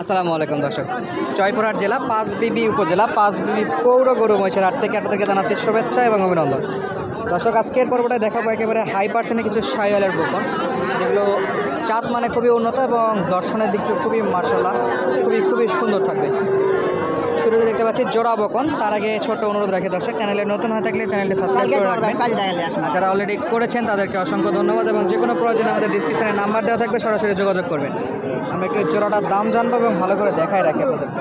আসসালামু আলাইকুম দর্শক। জয়পুরহাট জেলা পাঁচবিবি উপজেলা পাঁচ পাঁচবিবি পৌর গরু মহিষের হাট থেকে আপনাদেরকে জানাচ্ছি শুভেচ্ছা এবং অভিনন্দন। দর্শক আজকের পর্বটায় দেখাবো একেবারে হাই পার্সেন্টে কিছু সাইওয়ালের বকন যেগুলো চাঁদ মানে খুবই উন্নত এবং দর্শনের দিকটা খুবই মার্শাল্লাহ খুবই খুবই সুন্দর থাকবে। শুরুতে দেখতে পাচ্ছি জোড়া বকন তার আগে ছোট অনুরোধ রাখি দর্শক চ্যানেলে নতুন হয়ে থাকলে চ্যানেলটি সাবস্ক্রাইব করে রাখবেন। যারা অলরেডি করেছেন তাদেরকে অসংখ্য ধন্যবাদ এবং যে কোনো প্রয়োজনে আমাদের ডিসক্রিপশনে নাম্বার দেওয়া থাকবে সরাসরি যোগাযোগ করবেন। আমরা একটু জোড়াটার দাম জানব এবং ভালো করে দেখাই রাখি আপনাদেরকে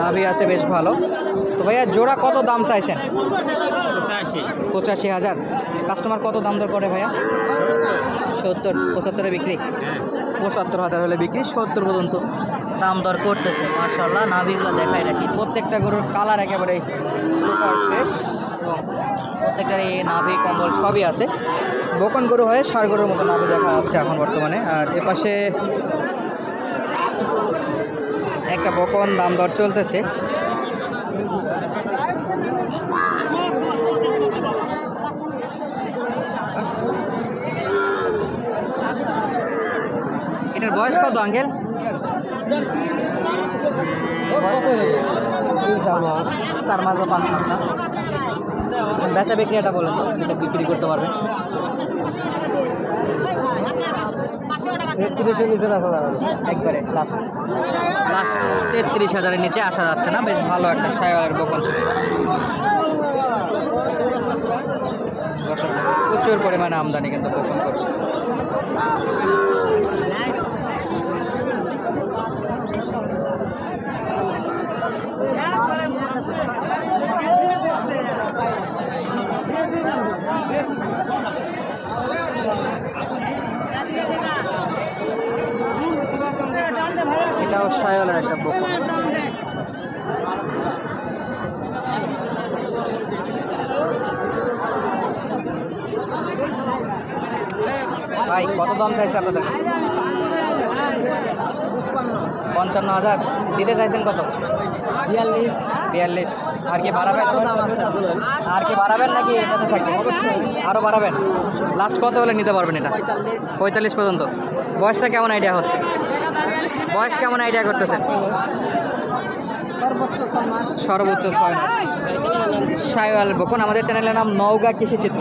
নাভি আছে বেশ ভালো। তো ভাইয়া জোড়া কত দাম চাইছেন? পঁচাশি। পঁচাশি হাজার। কাস্টমার কত দাম দর করে ভাইয়া? সত্তর পঁচাত্তরে বিক্রি? পঁচাত্তর হাজার হলে বিক্রি সত্তর পর্যন্ত দাম দর করতেছে মার্শাল্লাহ নাভিগুলো দেখাই রাখি। প্রত্যেকটা গরুর কালার একেবারে সুপার ফ্রেশ এবং প্রত্যেকটার এই নাভি, কম্বল সবই আছে। বকন গরু হয়ে সার গরুর মতো নাভি দেখা যাচ্ছে এখন বর্তমানে। আর এপাশে একটা বকন দাম দর চলতেছে। এটার বয়স কত, আঙ্কেল? চার মাস বা পাঁচ মাস না? বেচা বিক্রি এটা বলেন এটা বিক্রি করতে পারবে। তেত্রিশের নিচে তেত্রিশ হাজারের নিচে আসা যাচ্ছে না, বেশ ভালো একটা সায়ালের বকন ছিল। প্রচুর পরিমাণে আমদানি কিন্তু বকন করছে এটাও সায়লের একটা বকন ভাই কত দাম চাইছে আপনাদের কাছে? পঞ্চান্ন হাজার। দিতে চাইছেন কত? বিয়াল্লিশ। বিয়াল্লিশ। আর কি বাড়াবেন? আর কি বাড়াবেন নাকি এটাতে থাকবে? আরও বাড়াবেন। লাস্ট কত হলে নিতে পারবেন এটা? পঁয়তাল্লিশ পর্যন্ত। বয়সটা কেমন আইডিয়া হচ্ছে? বয়স কেমন আইডিয়া করতেছেন? সর্বোচ্চ ছয় মাস। সাইওয়াল বকুন আমাদের চ্যানেলের নাম নওগাঁ কৃষি চিত্র।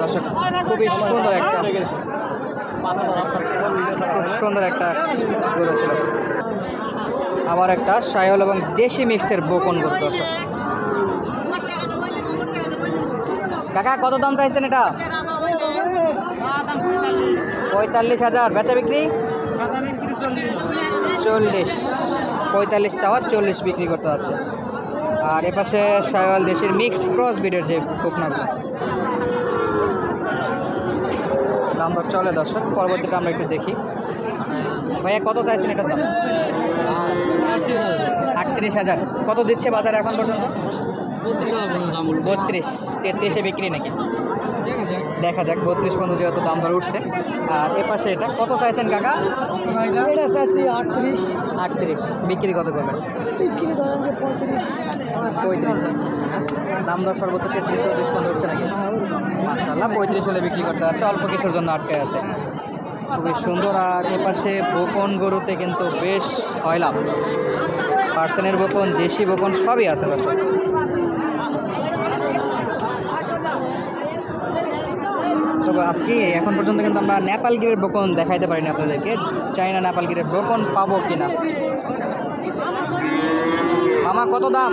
দর্শক খুবই সুন্দর একটা খুব সুন্দর একটা গরু ছিল। আবার একটা সায়ল এবং দেশি মিক্সের বকন গরু, দর্শক। কাকা, কত দাম চাইছেন এটা? পঁয়তাল্লিশ হাজার। বেচা বিক্রি? চল্লিশ। পঁয়তাল্লিশ চাওয়া চল্লিশ বিক্রি করতে যাচ্ছে। আর এপাশে সায়ল দেশের মিক্স ক্রস বিডের যে বকনাগুলো। দাম দর চলে দর্শক পরবর্তীতে আমরা একটু দেখি। ভাইয়া কত চাইছেন এটা দাম? আটত্রিশ হাজার। কত দিচ্ছে বাজার এখন পর্যন্ত? বত্রিশ তেত্রিশে বিক্রি নাকি? দেখা যাক বত্রিশ পর্যন্ত যেহেতু দাম দর উঠছে। আর এ পাশে এটা কত চাইছেন কাকা? এটা চাচ্ছি আটত্রিশ। আটত্রিশ বিক্রি কত করবেন? বিক্রি ধরেন যে পঁয়ত্রিশ। পঁয়ত্রিশ। দাম দর সর্বোচ্চ তেত্রিশ চৌত্রিশ পর্যন্ত উঠছে নাকি? মাসাল্লাহ পঁয়ত্রিশ হলে বিক্রি করতে যাচ্ছে, অল্প কিছুর জন্য আটকে আছে। খুবই সুন্দর, আর এপাশে বকন গরুতে কিন্তু বেশ লাভ। পার্সেনের বকন, দেশি বকন সবই আছে, দর্শক। আজকে, এখন পর্যন্ত কিন্তু আমরা নেপাল নেপালগিরের বকন দেখাইতে পারিনি আপনাদেরকে। চাইনা নেপাল নেপালগিরের বকন পাবো কিনা? মামা, কত দাম?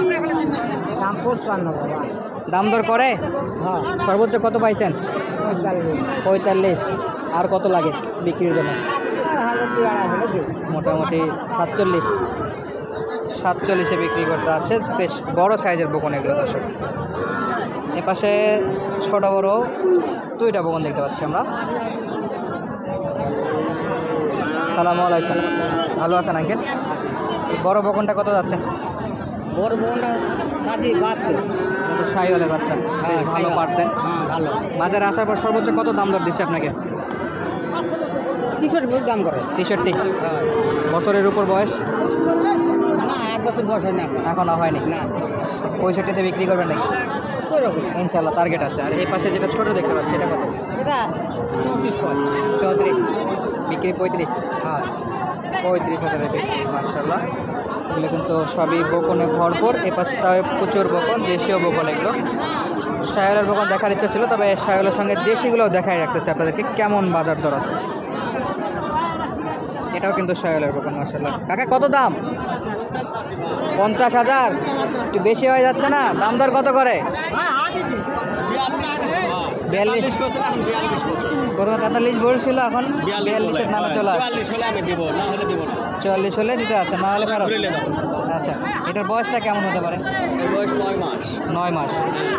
দাম পঁচপান্ন দাম দর করে? হ্যাঁ সর্বোচ্চ কত পাইছেন? পঁয়তাল্লিশ। আর কত লাগে বিক্রির জন্য? মোটামুটি সাতচল্লিশ। সাতচল্লিশে বিক্রি করতে আছে। বেশ বড় সাইজের বকন এগুলো, দর্শক। এপাশে ছোট বড় দুইটা বকন দেখতে পাচ্ছি আমরা। সালাম আলাইকুম। ভালো আছেন আঙ্কেল? বড় বকনটা কত যাচ্ছে? বড় বাহাত্তর। কিন্তু সাইওয়ালের বাচ্চা। বেশ ভালো পারছেন হ্যাঁ ভালো। বাজারে আসার পর সর্বোচ্চ কত দাম দর দিচ্ছে আপনাকে? কিশোর বুঝ দাম করে। তেষট্টি। বছরের উপর বয়স? না এক বছর বয়স হয় না এখনও হয়নি? না। পঁয়ষট্টিতে বিক্রি করবেন নাকি? নব্বই রকম ইনশাল্লাহ টার্গেট আছে। আর এই পাশে যেটা ছোট দেখতে পাচ্ছি এটা কত? এটা চৌত্রিশ চৌত্রিশ। বিক্রি পঁয়ত্রিশ? হ্যাঁ। পঁয়ত্রিশ হাজারের বিক্রি মার্শাল্লাহ এগুলো কিন্তু সবই বকনে ভরপুর। এ পাশটায় প্রচুর বকন, দেশীয় বকন এগুলো। সায়লের বকন দেখার ইচ্ছা ছিল, তবে সায়লের সঙ্গে দেশিগুলোও দেখাই রাখতেছে আপনাদেরকে, কেমন বাজার দর আছে। এটাও কিন্তু সায়লের বকন মার্শাল্লাহ কাকা, কত দাম? পঞ্চাশ হাজার? একটু বেশি হয়ে যাচ্ছে না? দাম দর কত করে? বিয়াল্লিশ। প্রথমে তেতাল্লিশ বলছিল এখন বিয়াল্লিশের নামে চলে চুয়াল্লিশ হলে দিতে আছে না হলে ফেরত। আচ্ছা এটার বয়সটা কেমন হতে পারে? নয় মাস।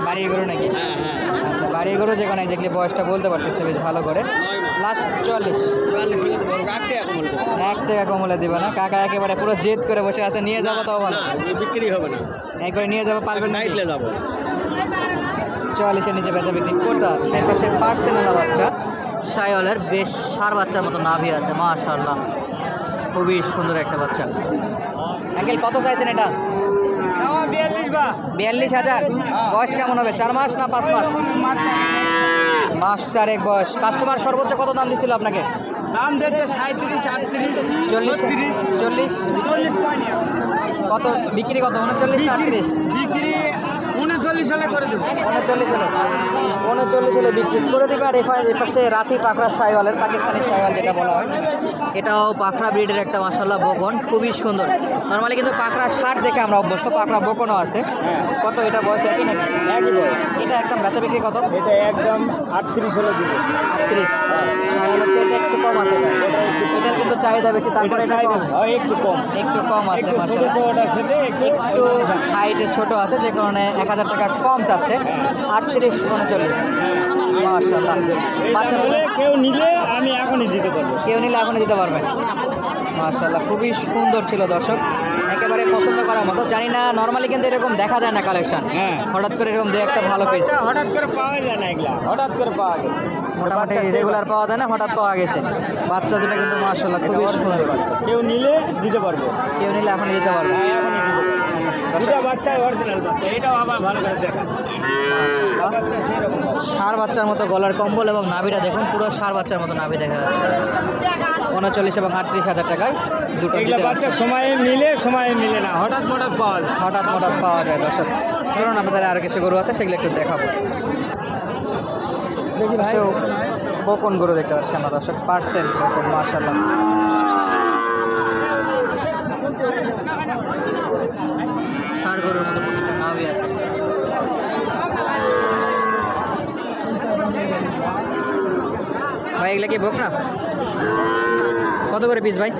বাড়ি গরু নাকি? আচ্ছা বাড়ি গরু যেখানে এক্স্যাক্টলি বয়সটা বলতে পারতেছে বেশ ভালো করে। লাস্ট চুয়াল্লিশ। এক টাকা কমলে দিবে না। কাকা একেবারে পুরো জেদ করে বসে আছে নিয়ে যাব তাও ভালো। বিক্রি হবে না। একবারে নিয়ে যাব পারবেন না যাব। চুয়াল্লিশের নিচে বেচা বিক্রি করতে আছে এর পাশে পার্সেনাল বাচ্চা। সায়লের বেশ সার বাচ্চার মতো নাভি আছে মাশাআল্লাহ। খুবই সুন্দর একটা বাচ্চা। অ্যাঙ্কেল কত চাইছেন এটা? বিয়াল্লিশ হাজার। বয়স কেমন হবে? চার মাস না পাঁচ মাস? মাস চারেক বয়স। কাস্টমার সর্বোচ্চ কত দাম দিছিল আপনাকে? দাম দিচ্ছে সাঁত্রিশ আটত্রিশ চল্লিশ চল্লিশ? চল্লিশ কত? বিক্রি কত? উনচল্লিশ আটত্রিশ? বিক্রি উনচল্লিশ হলে করে দেবো। উনচল্লিশ হলে। উনচল্লিশ হলে বিক্রি করে দিবে আর এপা- এপাশে রাতি পাখরা শাইওয়ালের পাকিস্তানি শাইওয়াল যেটা বলা হয়। এটাও পাখরা ব্রিডের একটা মাসাল্লাহ বকন। খুবই সুন্দর। নর্মালি কিন্তু পাখরা ষাট দেখে আমরা অভ্যস্ত পাখরা বকনও আছে। কত এটা বয়স একই নাকি? একই বয়স। এটা একদম বেচা বিক্রি কত? এটা একদম আটত্রিশ হলে দিবে। আটত্রিশ। শাইওয়ালের চাইতে একটু কম আছে এটার কিন্তু চাহিদা বেশি তারপরে এটা কম। একটু কম। একটু কম আছে মাসাল্লাহ একটু হাইটে ছোট আছে যে কারণে এক হাজার টাকা কম চাচ্ছে আটত্রিশ উনচল্লিশ। মাসাল্লাহ বাচ্চা কেউ নিলে আমি এখনই দিতে পারব। কেউ নিলে এখনই দিতে পারবেন মাশাল্লাহ খুবই সুন্দর ছিল দর্শক। একেবারে পছন্দ করার মতো। জানি না নর্মালি কিন্তু এরকম দেখা যায় না কালেকশন হ্যাঁ। হঠাৎ করে এরকম দু একটা ভালো পিস হঠাৎ করে পাওয়া যায় না এগুলা। হঠাৎ করে পাওয়া গেছে। মোটামুটি রেগুলার পাওয়া যায় না হঠাৎ পাওয়া গেছে। বাচ্চা দুটো কিন্তু মাশাল্লাহ খুবই সুন্দর। কেউ নিলে দিতে পারব। কেউ নিলে এখনই দিতে পারবে। ষাঁড় বাচ্চার মতো গলার কম্বল এবং নাভিটা দেখুন পুরো ষাঁড় বাচ্চার মতো নাভি দেখা যাচ্ছে। উনচল্লিশ এবং আটত্রিশ হাজার টাকায় দুটো বাচ্চা সময়ে মিলে সময়ে মিলে না হঠাৎ হঠাৎ পাওয়া যায়। হঠাৎ হঠাৎ পাওয়া যায় দর্শক। ধরুন আপনাদের আরও কিছু গরু আছে সেগুলো একটু দেখাবো। দেখি ভাই। বকন গরু দেখতে পাচ্ছি আমরা দর্শক। পার্সেল বকন মার্শাল্লাহ গরুর মধ্যে প্রত্যেকটা আছে। ভাই এগুলা কি ভোগ না? কত করে পিস ভাই?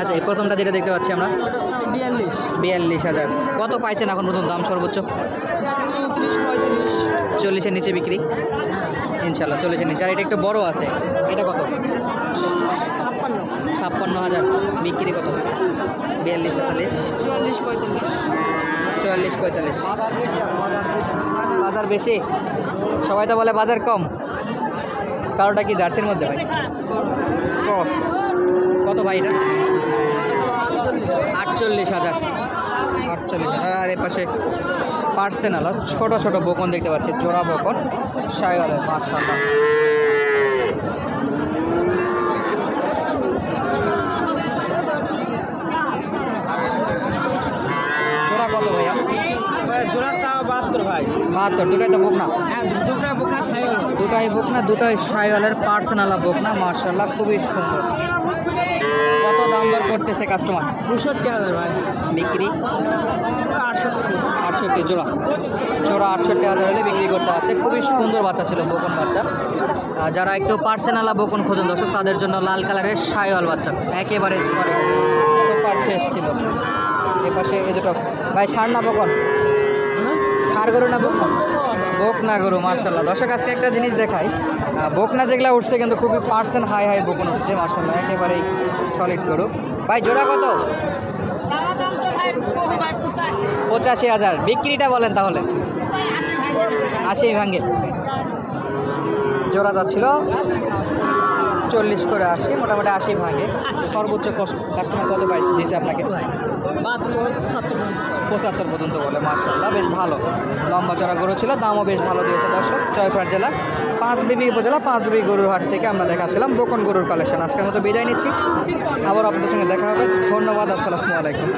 আচ্ছা এই প্রথমটা যেটা দেখতে পাচ্ছি আমরা। বিয়াল্লিশ। বিয়াল্লিশ হাজার। কত পাইছেন এখন নতুন দাম সর্বোচ্চ? চৌত্রিশ পঁয়ত্রিশ। চল্লিশের নিচে বিক্রি? ইনশাল্লাহ চল্লিশের নিচে। আর এটা একটু বড় আছে। এটা কত? ছাপ্পান্ন ছাপ্পান্ন হাজার। বিক্রি কত? বিয়াল্লিশ পঁয়তাল্লিশ চুয়াল্লিশ পঁয়তাল্লিশ। চুয়াল্লিশ পঁয়তাল্লিশ। বাজার বেশি বাজার বেশি। বাজার বেশি? সবাই তো বলে বাজার কম। কারোটা কি জার্সির মধ্যে ভাই? কত ভাই এটা? আটচল্লিশ হাজার। হাজার আর এ পাশে পার্সেনাল ছোট ছোট বকন দেখতে পাচ্ছি জোড়া বকন। সাইওয়ালের মার্শাল্লাহ জোড়া কত ভাইয়া? জোড়া চা বাহাত্তর ভাই। বাহাত্তর দুটাই তো বকনা? হ্যাঁ দুটা বোকা সাইল দুটাই বকনা দুটাই সাইওয়ালের পার্সোনালা বকনা মার্শাল্লাহ খুবই সুন্দর। কত দাম দর করতেছে কাস্টমার পঁয়ষট্টি হাজার ভাই। বিক্রি? আটষট্টি, জোড়া। জোড়া আটষট্টি হাজার হলে বিক্রি করতে আছে খুবই সুন্দর বাচ্চা ছিল, বকন বাচ্চা। যারা একটু পার্সোনালা বকন খোঁজেন, দর্শক, তাদের জন্য লাল কালারের সাইওয়াল বাচ্চা। একেবারে সুপার ফ্রেশ ছিল। এপাশে এ দুটো। ভাই, সার না বকন? সার গরু না বকন? বকনা গরু মার্শাল্লাহ দর্শক, আজকে একটা জিনিস দেখাই। বকনা যেগুলো উঠছে, কিন্তু খুবই পার্সেন্ট হাই হাই বকন উঠছে মার্শাল্লাহ একেবারেই সলিড গরু। ভাই, জোড়া কত? পঁচাশি হাজার। বিক্রিটা বলেন তাহলে। আশি ভাঙ্গে জোড়া যাচ্ছিল। চল্লিশ করে আশি, মোটামুটি আশি ভাঙে। সর্বোচ্চ কাস্টমার কত পাইছে দিয়েছে আপনাকে? পঁচাত্তর পর্যন্ত বলে মার্শাল্লাহ বেশ ভালো। লম্বা চড়া গরু ছিল, দামও বেশ ভালো দিয়েছে দর্শক, জয়পুরহাট জেলা পাঁচ বিবি উপজেলা, পাঁচ বিবি গরুর হাট থেকে আমরা দেখাচ্ছিলাম বকন গরুর কালেকশন আজকের মতো বিদায় নিচ্ছি। আবার আপনাদের সঙ্গে দেখা হবে। ধন্যবাদ, আসসালামু আলাইকুম।